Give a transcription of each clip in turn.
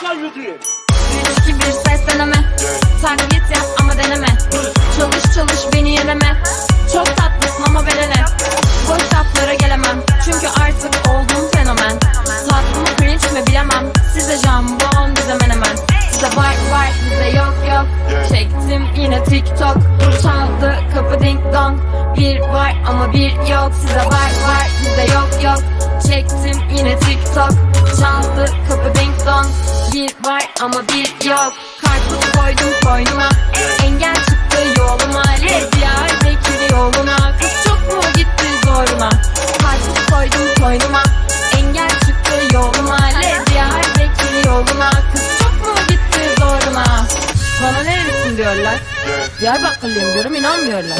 3 2 1 ses deneme. Taklit yap ama deneme. Çalış çalış beni yeneme Çok tatlısın ama verene Boş laflara gelemem. Çünkü artık oldum fenomen. Tatlı mı cringe mi bilemem. Size jambon bize menemen. Size var var bize yok yok. Çektim yine tiktok. Çaldı kapı ding dong. Bir var ama bir yok. Size var var bize yok yok. Çektim yine tiktok. Çaldı ama bir yok. Karpuz koydum koynuma. Engel çıktı yoluma. Lezyar Bekir'i yoluna. Kız çok mu gitti zoruna Karpuz koydum koynuma. Engel çıktı yoluma. Lezyar Bekir'i yoluna. Kız çok mu gitti zoruna Bana nerelisin diyorlar? Diyarbakırlıyım diyorum inanmıyorlar.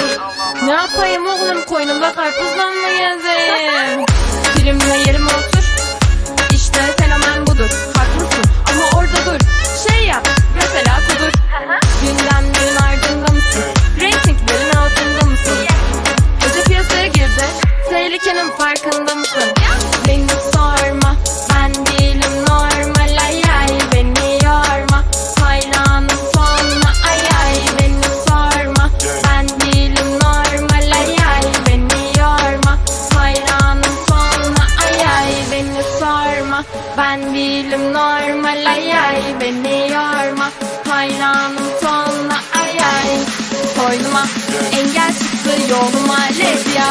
Ne yapayım oğlum koynumda karpuzla mı gezeyim Primle yerim Tehlikenin farkında mısın? Beni sorma Ben değilim normal ay ay. Beni yorma Hayranım sonuna ay ay. Beni sorma Ben değilim normal ay ay. Beni yorma Hayranım sonuna ay ay. Beni sorma Ben değilim normal ay ay. Beni yorma Hayranım sonuna ay ay. Koynuma engel çıktı yoluma Lezyar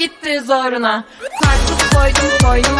gitti zoruna Karpuz koydum koynuma